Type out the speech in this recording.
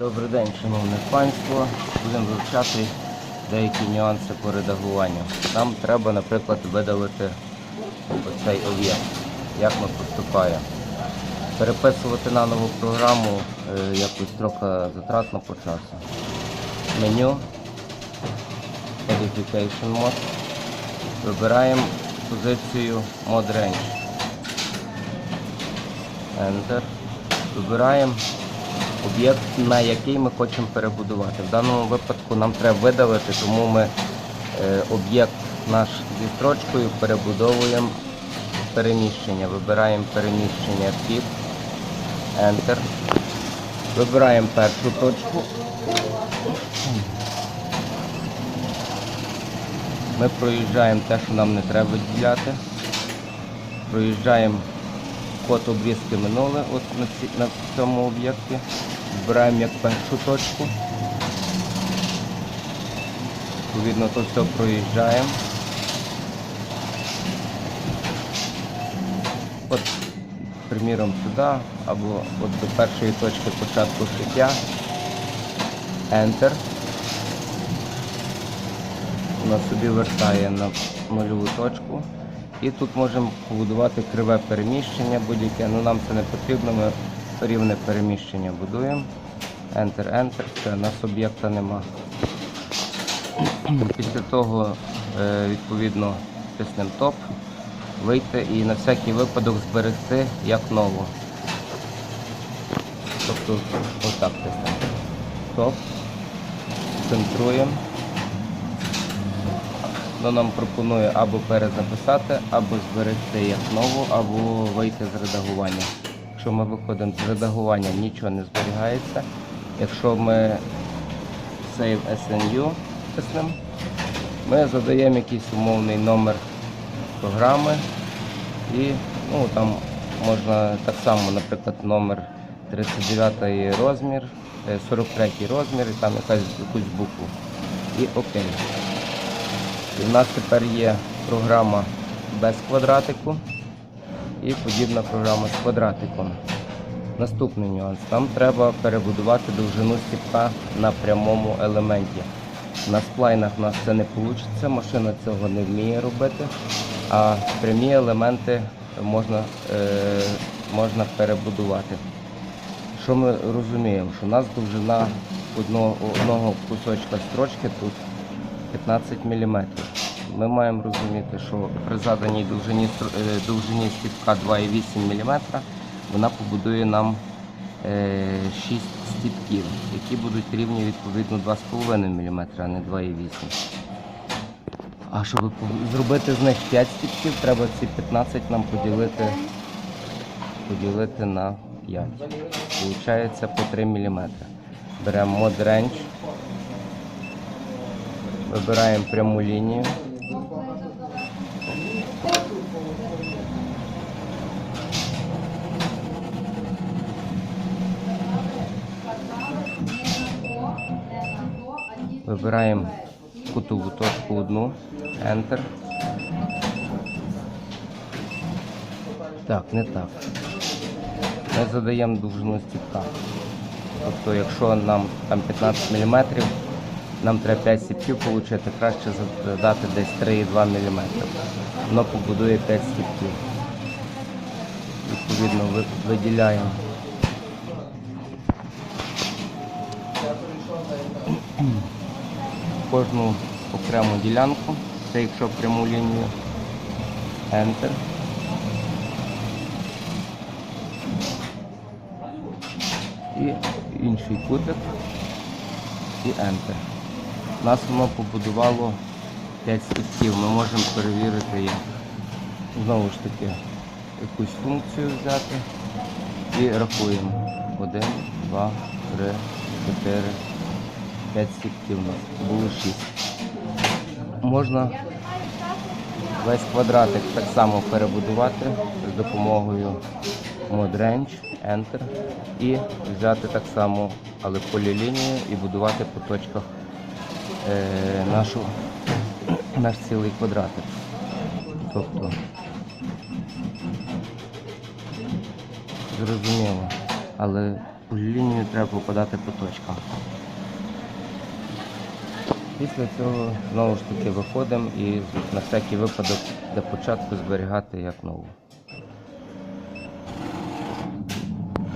Добрий день, шановне панство. Будемо вивчати деякі нюанси по редагуванню. Нам треба, наприклад, видалити оцей об'єкт. Як ми поступаємо. Переписувати на нову програму е, якось трохи затратно по часу. Меню, Modification Mode. Вибираємо позицію Mod Range. Enter. Вибираємо об'єкт, на який ми хочемо перебудувати. В даному випадку нам треба видалити, тому ми е, об'єкт наш зі строчкою перебудовуємо переміщення. Вибираємо переміщення під Enter. Вибираємо першу точку. Ми проїжджаємо те, що нам не треба виділяти. Проїжджаємо код обрізки минуле от на цьому об'єкті. Збираємо як першу точку. Відповідно, то все проїжджаємо. От, приміром, сюди, або от до першої точки початку шиття. Enter. Вона собі вертає на нульову точку. І тут можемо побудувати криве переміщення будь-яке, але нам це не потрібно, ми рівне переміщення будуємо. Enter, Enter, все, нас об'єкта нема. Після того, е, відповідно, тиснемо топ, вийти і на всякий випадок зберегти як нову. Тобто отак тиснемо. Топ, центруємо. Воно нам пропонує або перезаписати, або зберегти як нову, або вийти з редагування. Якщо ми виходимо з редагування, нічого не зберігається. Якщо ми Save SNU тиснемо, ми задаємо якийсь умовний номер програми і ну, там можна так само, наприклад, номер 39 розмір, е, 43 розмір і там якась якусь букву. І окей. І в нас тепер є програма без квадратику і подібна програма з квадратиком. Наступний нюанс. Нам треба перебудувати довжину стіпка на прямому елементі. На сплайнах у нас це не вийде, машина цього не вміє робити, а прямі елементи можна, е, можна перебудувати. Що ми розуміємо? Що у нас довжина одного, одного кусочка строчки тут 15 мм. Ми маємо розуміти, що при заданій довжині, е, довжині стіпка 2,8 мм вона побудує нам е, 6 стіпків, які будуть рівні відповідно 2,5 мм, а не 2,8 А щоб зробити з них 5 стіпків, треба ці 15 нам поділити, поділити на 5. Получається по 3 мм. Беремо Range. Вибираємо пряму лінію. Вибираємо кутову точку одну, Enter. Так, не так. Ми задаємо довжину стіпка. Тобто, якщо нам там 15 мм, нам треба 5 стіпків отримати, краще задати десь 3,2 мм. Воно побудує 5 стіпків. Відповідно, виділяємо. Кожну окрему ділянку, це якщо пряму лінію, Enter. І інший кутик і Enter. Нас воно побудувало 5 стільців. Ми можемо перевірити як. Знову ж таки, якусь функцію взяти і рахуємо. 1, 2, 3, 4, 5 стільців у нас. Було 6. Можна весь квадратик так само перебудувати з допомогою Mod Enter і взяти так само, але полілінію і будувати по точках нашу, наш цілий квадратик. Тобто зрозуміло, але У лінію треба попадати по точкам. Після цього знову ж таки виходимо і на всякий випадок для початку зберігати як нову.